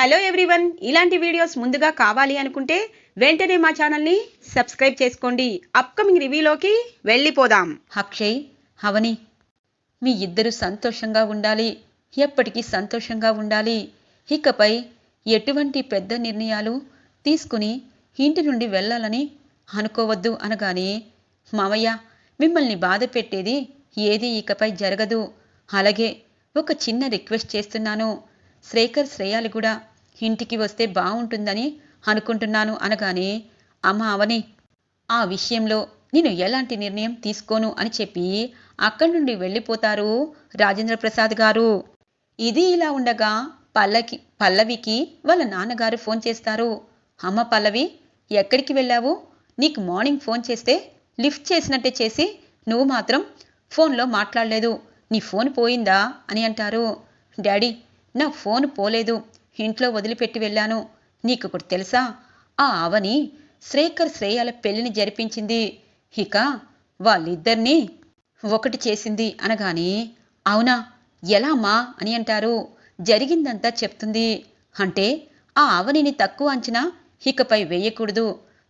Hello everyone ఇలాంటి videos ముందుగా కావాలి అనుకుంటే వెంటనే మా ఛానల్ని సబ్స్క్రైబ్ చేసుకోండి. అప్కమింగ్ రివ్యూలోకి వెళ్ళిపోదాం. అక్షయ్ అవని మీ ఇద్దరు సంతోషంగా ఉండాలి. ఎప్పటికీ సంతోషంగా ఉండాలి. ఇకపై ఎటువంటి పెద్ద నిర్ణయాలు తీసుకుని ఇంటి నుండి వెళ్ళాలని అనుకోవద్దు అనగానే మామయ్య మిమ్మల్ని బాధ పెట్టేది ఏది ఇకపై జరగదు. అలాగే ఒక చిన్న రిక్వెస్ట్ చేస్తున్నాను. శ్రేకర్ శ్రేయాలు కూడా ఇంటికి వస్తే బాగుంటుందని అనుకుంటున్నాను అనగానే అమ్మ అవని ఆ విషయంలో నేను ఎలాంటి నిర్ణయం తీసుకోను? అని చెప్పి అక్కడి నుండి వెళ్ళిపోతారు రాజేంద్ర ప్రసాద్ గారు. ఇది ఇలా ఉండగా పల్లకి పల్లవికి వాళ్ళ నాన్నగారు ఫోన్ చేస్తారు. అమ్మ పల్లవి ఎక్కడికి వెళ్ళావు? నీకు మార్నింగ్ ఫోన్ చేస్తే లిఫ్ట్ చేసినట్టే చేసి నువ్వు మాత్రం ఫోన్లో మాట్లాడలేదు. నీ ఫోన్ పోయిందా? అని అంటారు. డాడీ నా ఫోన్ పోలేదు. ఇంట్లో వదిలిపెట్టి వెళ్ళాను. నీకు ఒకటి తెలుసా? ఆ అవని శ్రేఖర్ శ్రేయాల పెళ్ళిని జరిపించింది. ఇక వాళ్ళిద్దరినీ ఒకటి చేసింది అనగాని అవునా? ఎలామా అని అంటారు. జరిగిందంతా చెప్తుంది. అంటే ఆ అవనిని తక్కువ అంచనా ఇకపై వేయకూడదు.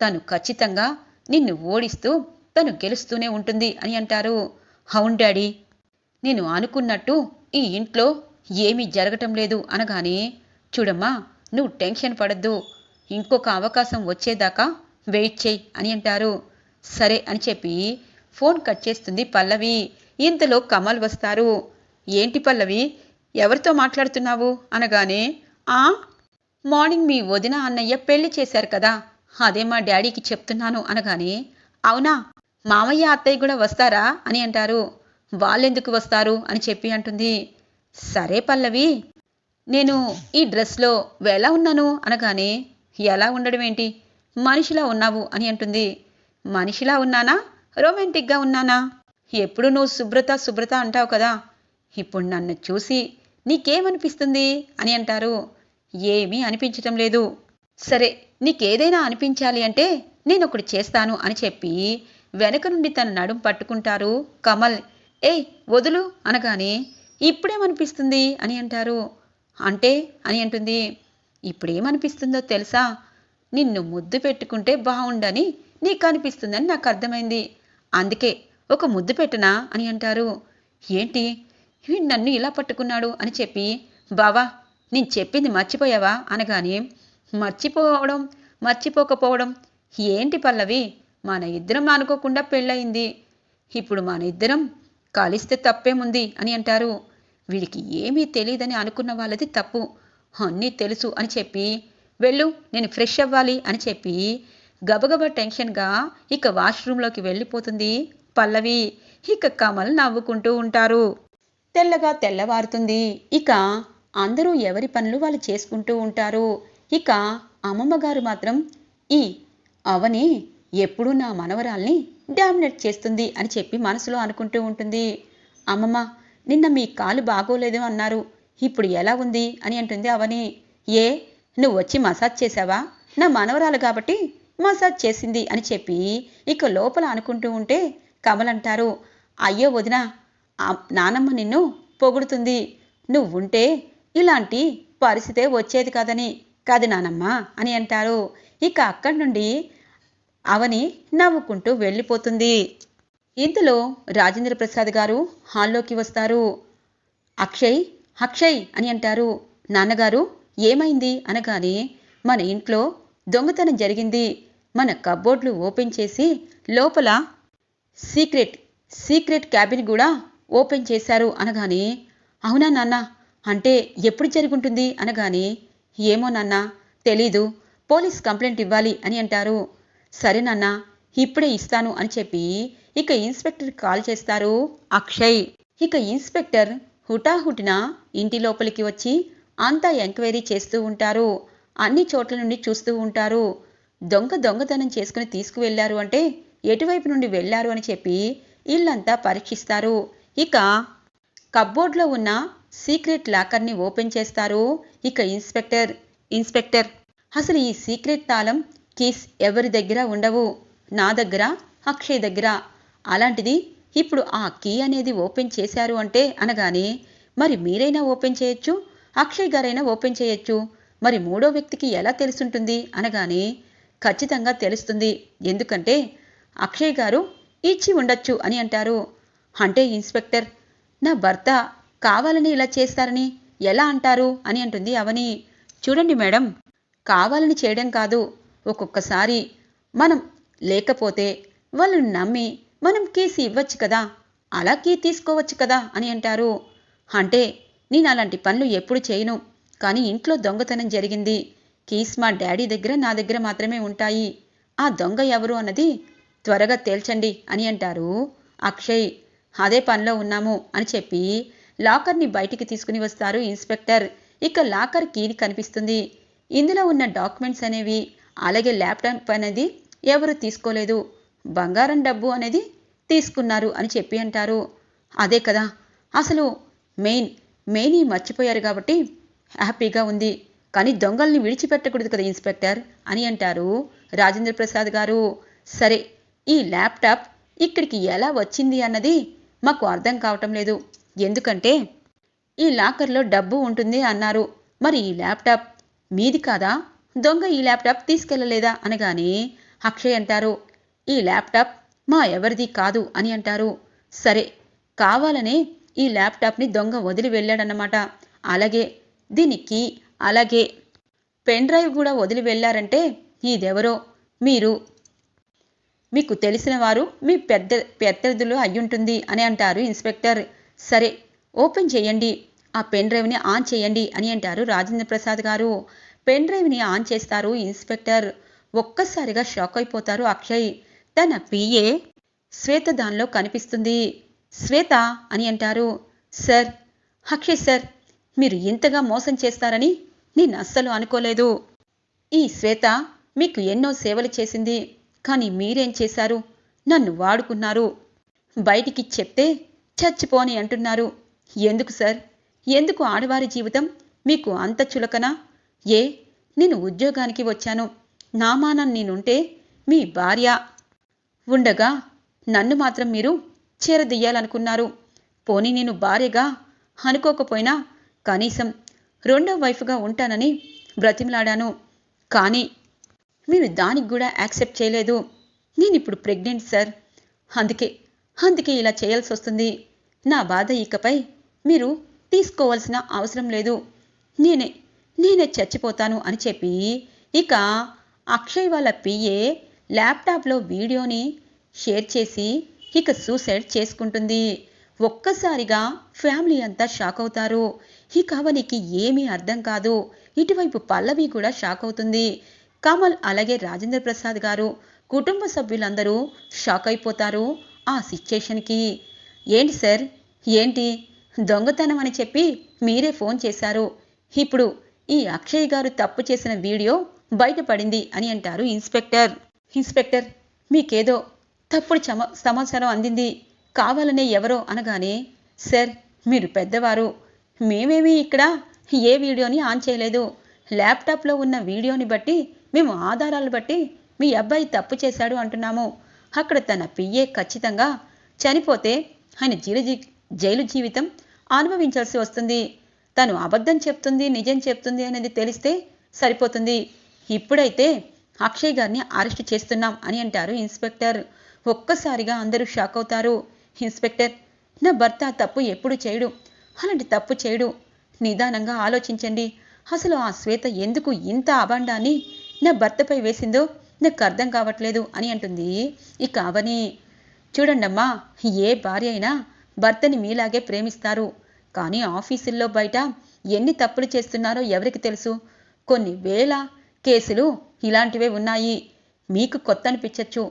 తను ఖచ్చితంగా నిన్ను ఓడిస్తూ తను గెలుస్తూనే ఉంటుంది అని అంటారు. అవును డాడీ. నేను అనుకున్నట్టు ఈ ఇంట్లో ఏమీ జరగటం లేదు అనగానే చూడమ్మా నువ్వు టెన్షన్ పడద్దు. ఇంకొక అవకాశం వచ్చేదాకా వెయిట్ చేయి అని అంటారు. సరే అని చెప్పి ఫోన్ కట్ చేస్తుంది పల్లవి. ఇంతలో కమల్ వస్తారు. ఏంటి పల్లవి ఎవరితో మాట్లాడుతున్నావు? అనగానే ఆ మార్నింగ్ మీ వదిన అన్నయ్య పెళ్ళి చేశారు కదా అదే మా డాడీకి చెప్తున్నాను అనగానే అవునా మామయ్య అత్తయ్య కూడా వస్తారా అని అంటారు. వాళ్ళెందుకు వస్తారు అని చెప్పి అంటుంది. సరే పల్లవి నేను ఈ డ్రెస్లో ఎలా ఉన్నాను అనగానే ఎలా ఉండడం ఏంటి? మనిషిలా ఉన్నావు అని అంటుంది. మనిషిలా ఉన్నానా? రొమాంటిక్గా ఉన్నానా? ఎప్పుడు నువ్వు శుభ్రత శుభ్రత అంటావు కదా? ఇప్పుడు నన్ను చూసి నీకేమనిపిస్తుంది? అని అంటారు. ఏమీ అనిపించటం లేదు. సరే నీకేదైనా అనిపించాలి అంటే నేను ఒకటి చేస్తాను అని చెప్పి వెనక నుండి తన నడుం పట్టుకుంటారు కమల్. ఏయ్ వదులు అనగానే ఇప్పుడేమనిపిస్తుంది? అని అంటారు. అంటే అని అంటుంది. ఇప్పుడేమనిపిస్తుందో తెలుసా? నిన్ను ముద్దు పెట్టుకుంటే బాగుండని నీకు అనిపిస్తుందని నాకు అర్థమైంది అందుకే ఒక ముద్దు పెట్టనా అని అంటారు. ఏంటి? వీడు నన్ను ఇలా పట్టుకున్నాడు అని చెప్పి బావా నేను చెప్పింది మర్చిపోయావా? అనగానే మర్చిపోవడం మర్చిపోకపోవడం ఏంటి పల్లవి? మన ఇద్దరం అనుకోకుండా పెళ్ళయింది. ఇప్పుడు మన ఇద్దరం కలిస్తే తప్పేముంది? అని అంటారు. వీడికి ఏమీ తెలియదని అనుకున్న వాళ్ళది తప్పు. అన్నీ తెలుసు అని చెప్పి వెళ్ళు నేను ఫ్రెష్ అవ్వాలి అని చెప్పి గబగబా టెన్షన్గా ఇక వాష్రూమ్లోకి వెళ్ళిపోతుంది పల్లవి. ఇక కమల్ నవ్వుకుంటూ ఉంటారు. తెల్లగా తెల్లవారుతుంది. ఇక అందరూ ఎవరి పనులు వాళ్ళు చేసుకుంటూ ఉంటారు. ఇక అమ్మమ్మ గారు మాత్రం ఈ అవని ఎప్పుడూ నా మనవరాల్ని డామినేట్ చేస్తుంది అని చెప్పి మనసులో అనుకుంటూ ఉంటుంది. అమ్మమ్మ నిన్న మీ కాలు బాగోలేదు అన్నారు. ఇప్పుడు ఎలా ఉంది? అని అంటుంది అవని. ఏ నువ్వు వచ్చి మసాజ్ చేసావా నా మనవరాలు కాబట్టి మసాజ్ చేసింది అని చెప్పి ఇక లోపల అనుకుంటూ ఉంటే కమలంటారు అయ్యో వదినా నానమ్మ నిన్ను పొగుడుతుంది. నువ్వుంటే ఇలాంటి పరిస్థితే వచ్చేది కాదని కాదు నానమ్మ అని అంటారు. ఇక అక్కడి నుండి అవని నవ్వుకుంటూ వెళ్ళిపోతుంది. ఇంతలో రాజేంద్ర ప్రసాద్ గారు హాల్లోకి వస్తారు. అక్షయ్ అక్షయ్ అని అంటారు. నాన్నగారు ఏమైంది? అనగానే మన ఇంట్లో దొంగతనం జరిగింది. మన కబోర్డ్లు ఓపెన్ చేసి లోపల సీక్రెట్ సీక్రెట్ క్యాబిన్ కూడా ఓపెన్ చేశారు అనగానే అవునా నాన్న? అంటే ఎప్పుడు జరుగుంటుంది? అనగానే ఏమో నాన్న తెలీదు. పోలీస్ కంప్లైంట్ ఇవ్వాలి అని అంటారు. సరే నాన్న ఇప్పుడే ఇస్తాను అని చెప్పి ఇక ఇన్స్పెక్టర్ కాల్ చేస్తారు. అక్షయ్. ఇక ఇన్స్పెక్టర్ హుటాహుటిన ఇంటి లోపలికి వచ్చి అంతా ఎంక్వైరీ చేస్తూ ఉంటారు. అన్ని చోట్ల నుండి చూస్తూ ఉంటారు. దొంగ దొంగతనం చేసుకుని తీసుకువెళ్ళారు అంటే ఎటువైపు నుండి వెళ్ళారు అని చెప్పి ఇల్లంతా పరీక్షిస్తారు. ఇక కబ్బోర్డ్లో ఉన్న సీక్రెట్ లాకర్ని ఓపెన్ చేస్తారు. ఇక ఇన్స్పెక్టర్ ఇన్స్పెక్టర్ అసలు ఈ సీక్రెట్ తాళం కీస్ ఎవరి దగ్గర ఉండవు? నా దగ్గర అక్షయ్ దగ్గర. అలాంటిది ఇప్పుడు ఆ కీ అనేది ఓపెన్ చేశారు అంటే అనగానే మరి మీరైనా ఓపెన్ చేయొచ్చు? అక్షయ్ గారైనా ఓపెన్ చేయొచ్చు? మరి మూడో వ్యక్తికి ఎలా తెలుసుంటుంది? అనగానే ఖచ్చితంగా తెలుస్తుంది. ఎందుకంటే అక్షయ్ గారు ఇచ్చి ఉండొచ్చు అని అంటారు. అంటే ఇన్స్పెక్టర్ నా భర్త కావాలని ఇలా చేస్తారని ఎలా అంటారు? అని అంటుంది అవని. చూడండి మేడం కావాలని చేయడం కాదు. ఒక్కొక్కసారి మనం లేకపోతే వాళ్ళని నమ్మి మనం కీసి ఇవ్వచ్చు కదా అలా కీ తీసుకోవచ్చు కదా అని అంటారు. అంటే నేను అలాంటి పనులు ఎప్పుడు చేయను కానీ ఇంట్లో దొంగతనం జరిగింది. కీస్ మా డాడీ దగ్గర నా దగ్గర మాత్రమే ఉంటాయి. ఆ దొంగ ఎవరు అన్నది త్వరగా తేల్చండి అని అంటారు. అక్షయ్ అదే పనిలో ఉన్నాము అని చెప్పి లాకర్ని బయటికి తీసుకుని వస్తారు ఇన్స్పెక్టర్. ఇక లాకర్ కీని కనిపిస్తుంది. ఇందులో ఉన్న డాక్యుమెంట్స్ అనేవి అలాగే ల్యాప్టాప్ అనేది ఎవరు తీసుకోలేదు. బంగారం డబ్బు అనేది తీసుకున్నారు అని చెప్పి అంటారు. అదే కదా అసలు మెయిన్ మెయిన్ మర్చిపోయారు కాబట్టి హ్యాపీగా ఉంది. కానీ దొంగల్ని విడిచిపెట్టకూడదు కదా ఇన్స్పెక్టర్ అని అంటారు రాజేంద్ర ప్రసాద్ గారు. సరే ఈ ల్యాప్టాప్ ఇక్కడికి ఎలా వచ్చింది అన్నది మాకు అర్థం కావటం లేదు. ఎందుకంటే ఈ లాకర్లో డబ్బు ఉంటుంది అన్నారు. మరి ఈ ల్యాప్టాప్ మీది కాదా? దొంగ ఈ ల్యాప్టాప్ తీసుకెళ్ళలేదా అనగానే అక్షయ్ అంటారు. ఈ ల్యాప్టాప్ మా ఎవరిది కాదు అని అంటారు. సరే కావాలనే ఈ ల్యాప్టాప్ని దొంగ వదిలి వెళ్ళాడన్నమాట. అలాగే దీనికి అలాగే పెన్ డ్రైవ్ కూడా వదిలి వెళ్ళారంటే ఇదెవరో మీరు మీకు తెలిసిన వారు మీ పెద్ద పెద్దదులు అయ్యుంటుంది అని అంటారు ఇన్స్పెక్టర్. సరే ఓపెన్ చేయండి. ఆ పెన్ డ్రైవ్ని ఆన్ చేయండి అని అంటారు రాజేంద్ర ప్రసాద్ గారు. పెన్ డ్రైవ్ని ఆన్ చేస్తారు ఇన్స్పెక్టర్. ఒక్కసారిగా షాక్ అయిపోతారు అక్షయ్. తన పిఏ శ్వేత దానిలో కనిపిస్తుంది. శ్వేత అని అంటారు. సార్ అక్షయ్ సార్ మీరు ఇంతగా మోసం చేస్తారని నేను అస్సలు అనుకోలేదు. ఈ శ్వేత మీకు ఎన్నో సేవలు చేసింది కానీ మీరేం చేశారు? నన్ను వాడుకున్నారు. బయటికి చెప్తే చచ్చిపోని అంటున్నారు. ఎందుకు సార్? ఎందుకు ఆడవారి జీవితం మీకు అంత చులకనా? ఏ నేను ఉద్యోగానికి వచ్చాను. నామానం నేనుంటే మీ భార్య. ఉండగా నన్ను మాత్రం మీరు చేరదీయాలనుకున్నారు. పోనీ నేను భార్యగా అనుకోకపోయినా కనీసం రెండో వైఫ్గా ఉంటానని బ్రతిమలాడాను. కానీ మీరు దానికి కూడా యాక్సెప్ట్ చేయలేదు. నేను ఇప్పుడు ప్రెగ్నెంట్ సార్. అందుకే అందుకే ఇలా చేయాల్సి వస్తుంది. నా బాధ ఇకపై మీరు తీసుకోవాల్సిన అవసరం లేదు. నేనే నేనే చచ్చిపోతాను అని చెప్పి ఇక అక్షయ్ వాళ్ళ పిఏ ల్యాప్టాప్లో వీడియోని షేర్ చేసి ఇక సూసైడ్ చేసుకుంటుంది. ఒక్కసారిగా ఫ్యామిలీ అంతా షాక్ అవుతారు. ఇక అవనికి ఏమీ అర్థం కాదు. ఇటువైపు పల్లవి కూడా షాక్ అవుతుంది. కమల్ అలాగే రాజేంద్ర ప్రసాద్ గారు కుటుంబ సభ్యులందరూ షాక్ అయిపోతారు ఆ సిచ్యుయేషన్కి. ఏంటి సార్? ఏంటి? దొంగతనం అని చెప్పి మీరే ఫోన్ చేశారు. ఇప్పుడు ఈ అక్షయ్ గారు తప్పు చేసిన వీడియో బయటపడింది అని అంటారు ఇన్స్పెక్టర్. ఇన్స్పెక్టర్ మీకేదో తప్పుడు చమ సమాచారం అందింది. కావాలనే ఎవరో అనగానే సార్ మీరు పెద్దవారు. మేమేమీ ఇక్కడ ఏ వీడియోని ఆన్ చేయలేదు. ల్యాప్టాప్లో ఉన్న వీడియోని బట్టి మేము ఆధారాలు బట్టి మీ అబ్బాయి తప్పు చేశాడు అంటున్నాము. అక్కడ తన పిఏ ఖచ్చితంగా చనిపోతే ఆయన జీల జైలు జీవితం అనుభవించాల్సి వస్తుంది. తను అబద్ధం చెప్తుంది నిజం చెప్తుంది అనేది తెలిస్తే సరిపోతుంది. ఇప్పుడైతే అక్షయ్ గారిని అరెస్ట్ చేస్తున్నాం అని అంటారు ఇన్స్పెక్టర్. ఒక్కసారిగా అందరూ షాక్ అవుతారు. ఇన్స్పెక్టర్ నా భర్త తప్పు ఎప్పుడు చేయడు? అలాంటి తప్పు చేయడు. నిదానంగా ఆలోచించండి. అసలు ఆ శ్వేత ఎందుకు ఇంత అభండాన్ని నా భర్తపై వేసిందో నాకు అర్థం కావట్లేదు అని అంటుంది ఇక అవని. చూడండమ్మా ఏ భార్య అయినా భర్తని మీలాగే ప్రేమిస్తారు. కానీ ఆఫీసుల్లో బయట ఎన్ని తప్పులు చేస్తున్నారో ఎవరికి తెలుసు? కొన్ని వేల కేసులు ఇలాంటివే ఉన్నాయి. మీకు కొత్త అనిపించచ్చు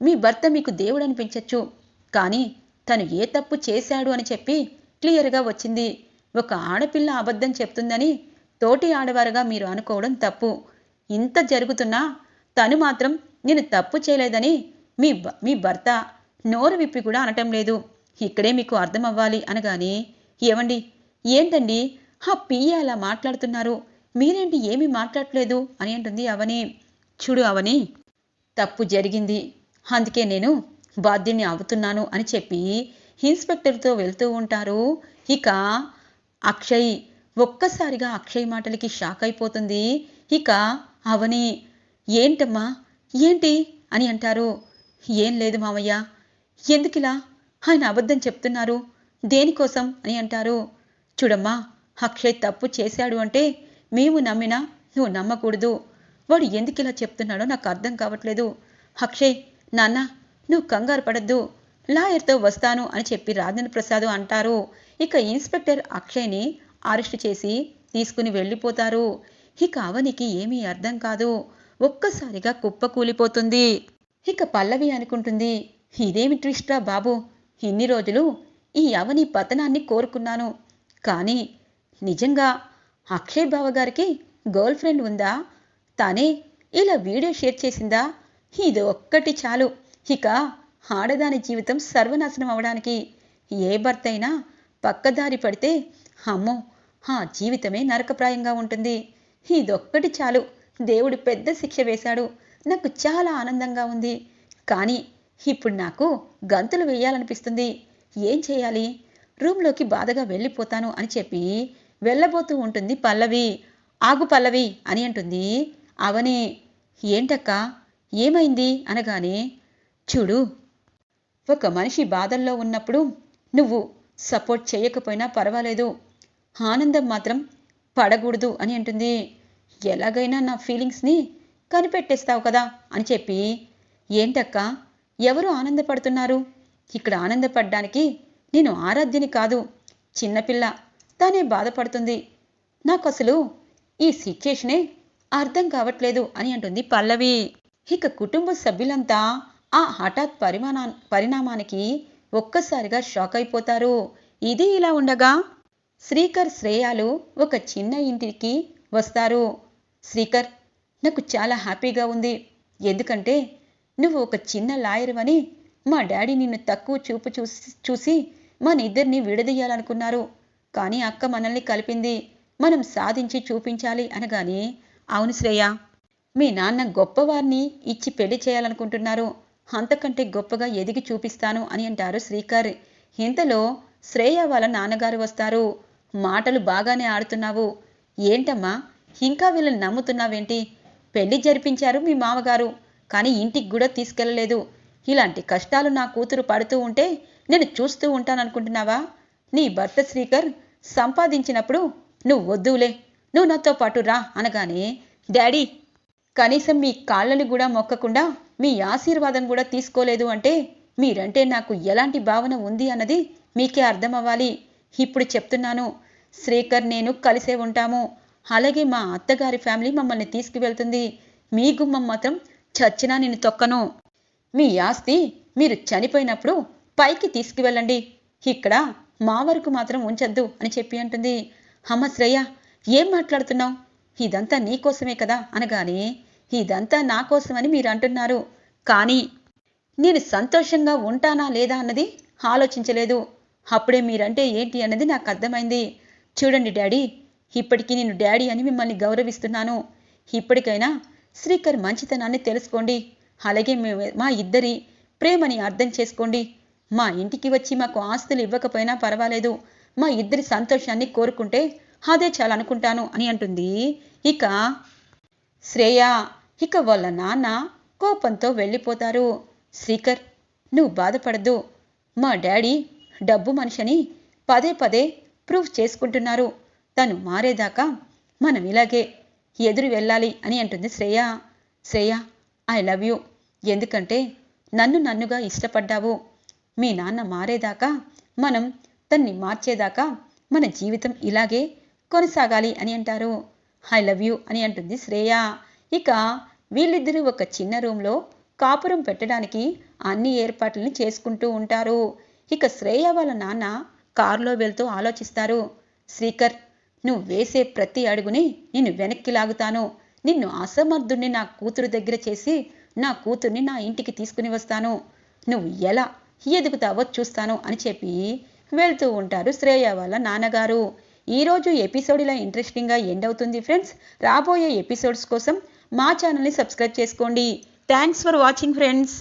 మీ భర్త మీకు దేవుడు అనిపించచ్చు కానీ తను ఏ తప్పు చేశాడు అని చెప్పి క్లియర్గా వచ్చింది. ఒక ఆడపిల్ల అబద్ధం చెప్తుందని తోటి ఆడవారుగా మీరు అనుకోవడం తప్పు. ఇంత జరుగుతున్నా తను మాత్రం నేను తప్పు చేయలేదని మీ మీ భర్త నోరు విప్పి కూడా అనటం లేదు. ఇక్కడే మీకు అర్థం అవ్వాలి అనగానే ఏమండి ఏంటండి? ఆ పియ్య అలా మాట్లాడుతున్నారు. మీరేంటి ఏమీ మాట్లాడలేదు అని అంటుంది అవని. చూడు అవని తప్పు జరిగింది. అందుకే నేను బాధ్యుని అవుతున్నాను అని చెప్పి ఇన్స్పెక్టర్తో వెళ్తూ ఉంటారు. ఇక అక్షయ్ ఒక్కసారిగా అక్షయ్ మాటలకి షాక్ అయిపోతుంది. ఇక అవని ఏంటమ్మా? ఏంటి? అని అంటారు. ఏం లేదు మామయ్య ఎందుకిలా? ఆయన అబద్ధం చెప్తున్నారు. దేనికోసం? అని అంటారు. చూడమ్మా అక్షయ్ తప్పు చేశాడు అంటే మేము నమ్మినా నువ్వు నమ్మకూడదు. వాడు ఎందుకు ఇలా చెప్తున్నాడో నాకు అర్థం కావట్లేదు. అక్షయ్ నాన్న నువ్వు కంగారు పడద్దు. లాయర్తో వస్తాను అని చెప్పి రాజేంద్ర ప్రసాద్ అంటారు. ఇక ఇన్స్పెక్టర్ అక్షయ్ని అరెస్ట్ చేసి తీసుకుని వెళ్ళిపోతారు. ఇక అవనికి ఏమీ అర్థం కాదు. ఒక్కసారిగా కుప్ప కూలిపోతుంది. ఇక పల్లవి అనుకుంటుంది ఇదేమి ట్విస్ట్రా బాబు? ఇన్ని రోజులు ఈ అవని పతనాన్ని కోరుకున్నాను. కానీ నిజంగా అక్షయ్ బావ గారికి గర్ల్ ఫ్రెండ్ ఉందా? తానే ఇలా వీడియో షేర్ చేసిందా? ఇది ఒక్కటి చాలు. ఇక ఆడదాని జీవితం సర్వనాశనం అవడానికి ఏ భర్త అయినా పక్కదారి పడితే అమ్మో ఆ జీవితమే నరకప్రాయంగా ఉంటుంది. ఇదొక్కటి చాలు. దేవుడు పెద్ద శిక్ష వేశాడు. నాకు చాలా ఆనందంగా ఉంది. కానీ ఇప్పుడు నాకు గంతులు వేయాలనిపిస్తుంది. ఏం చేయాలి? రూమ్లోకి బాధగా వెళ్ళిపోతాను అని చెప్పి వెళ్ళబోతూ ఉంటుంది పల్లవి ఆగు పల్లవి అని అంటుంది. అవని ఏంటక్క ఏమైంది? అనగానే చూడు ఒక మనిషి బాధల్లో ఉన్నప్పుడు నువ్వు సపోర్ట్ చేయకపోయినా పర్వాలేదు. ఆనందం మాత్రం పడకూడదు అని అంటుంది. ఎలాగైనా నా ఫీలింగ్స్ని కనిపెట్టేస్తావు కదా అని చెప్పి ఏంటక్క ఎవరు ఆనందపడుతున్నారు? ఇక్కడ ఆనందపడ్డానికి నేను ఆరాధ్యని కాదు చిన్నపిల్ల. తానే బాధపడుతుంది. నాకు అసలు ఈ సిచ్యుయేషనే అర్థం కావట్లేదు అని అంటుంది పల్లవి. ఇక కుటుంబ సభ్యులంతా ఆ హఠాత్ పరిమాణా పరిణామానికి ఒక్కసారిగా షాక్ అయిపోతారు. ఇది ఇలా ఉండగా శ్రీకర్ శ్రేయాలు ఒక చిన్న ఇంటికి వస్తారు. శ్రీకర్ నాకు చాలా హ్యాపీగా ఉంది. ఎందుకంటే నువ్వు ఒక చిన్న లాయర్ అని మా డాడీ నిన్ను తక్కువ చూపు చూసి చూసి మన ఇద్దరిని విడదీయాలనుకున్నారు. కానీ అక్క మనల్ని కలిపింది మనం సాధించి చూపించాలి అనగానే అవును శ్రేయ మీ నాన్న గొప్పవారిని ఇచ్చి పెళ్ళి చేయాలనుకుంటున్నారు. అంతకంటే గొప్పగా ఎదిగి చూపిస్తాను అని అంటారు శ్రీకర్. ఇంతలో శ్రేయ వాళ్ళ నాన్నగారు వస్తారు. మాటలు బాగానే ఆడుతున్నావు. ఏంటమ్మా ఇంకా వీళ్ళని నమ్ముతున్నావేంటి? పెళ్ళి జరిపించారు మీ మామగారు కానీ ఇంటికి కూడా తీసుకెళ్ళలేదు. ఇలాంటి కష్టాలు నా కూతురు పడుతూ ఉంటే నేను చూస్తూ ఉంటాననుకుంటున్నావా? నీ భర్త శ్రీకర్ సంపాదించినప్పుడు నువ్వు వద్దులే. నువ్వు నాతో పాటు రా అనగానే డాడీ కనీసం మీ కాళ్ళని కూడా మొక్కకుండా మీ ఆశీర్వాదం కూడా తీసుకోలేదు అంటే మీరంటే నాకు ఎలాంటి భావన ఉంది అన్నది మీకే అర్థం అవ్వాలి ఇప్పుడు చెప్తున్నాను శ్రీకర్ నేను కలిసే ఉంటాము. అలాగే మా అత్తగారి ఫ్యామిలీ మమ్మల్ని తీసుకువెళ్తుంది. మీ గుమ్మం మాత్రం చచ్చినా నేను తొక్కను. మీ ఆస్తి మీరు చనిపోయినప్పుడు పైకి తీసుకువెళ్ళండి. ఇక్కడ మా వరకు మాత్రం ఉంచద్దు అని చెప్పి అంటుంది. అమ్మ శ్రేయ ఏం మాట్లాడుతున్నావు? ఇదంతా నీకోసమే కదా అనగానే ఇదంతా నా కోసమని మీరు అంటున్నారు. కానీ నేను సంతోషంగా ఉంటానా లేదా అన్నది ఆలోచించలేదు. అప్పుడే మీరంటే ఏంటి అన్నది నాకు అర్థమైంది. చూడండి డాడీ ఇప్పటికీ నేను డాడీ అని మిమ్మల్ని గౌరవిస్తున్నాను. ఇప్పటికైనా శ్రీకర్ మంచితనాన్ని తెలుసుకోండి. అలాగే మే- మా ఇద్దరి ప్రేమని అర్థం చేసుకోండి. మా ఇంటికి వచ్చి మాకు ఆస్తులు ఇవ్వకపోయినా పర్వాలేదు. మా ఇద్దరి సంతోషాన్ని కోరుకుంటే అదే చాలా అనుకుంటాను అని అంటుంది. ఇక శ్రేయ ఇక వాళ్ళ నాన్న కోపంతో వెళ్ళిపోతారు. శ్రీకర్ నువ్వు బాధపడద్దు. మా డాడీ డబ్బు మనిషిని పదే పదే ప్రూఫ్ చేసుకుంటున్నారు. తను మారేదాకా మనం ఇలాగే ఎదురు వెళ్ళాలి అని అంటుంది Shreya. Shreya I love you. ఎందుకంటే నన్ను నన్నుగా ఇష్టపడ్డావు. మీ నాన్న మారేదాకా మనం తన్ని మార్చేదాకా మన జీవితం ఇలాగే కొనసాగాలి అని అంటారు. ఐ లవ్ యూ అని అంటుంది శ్రేయ. ఇక వీళ్ళిద్దరూ ఒక చిన్న రూమ్లో కాపురం పెట్టడానికి అన్ని ఏర్పాట్లను చేసుకుంటూ ఉంటారు. ఇక శ్రేయ వాళ్ళ నాన్న కారులో వెళ్తూ ఆలోచిస్తారు. శ్రీకర్ నువ్వు వేసే ప్రతి అడుగుని నేను వెనక్కి లాగుతాను. నిన్ను అసమర్థుణ్ణి నా కూతురు దగ్గర చేసి నా కూతుర్ని నా ఇంటికి తీసుకుని వస్తాను. నువ్వు ఎలా ఎదుగుతావో చూస్తాను అని చెప్పి వెళ్తూ ఉంటారు శ్రేయ వాళ్ళ నాన్నగారు. ఈరోజు ఎపిసోడ్ ఇలా ఇంట్రెస్టింగ్గా ఎండ్ అవుతుంది ఫ్రెండ్స్ రాబోయే ఎపిసోడ్స్ కోసం మా ఛానల్ని సబ్స్క్రైబ్ చేసుకోండి. Thanks for watching friends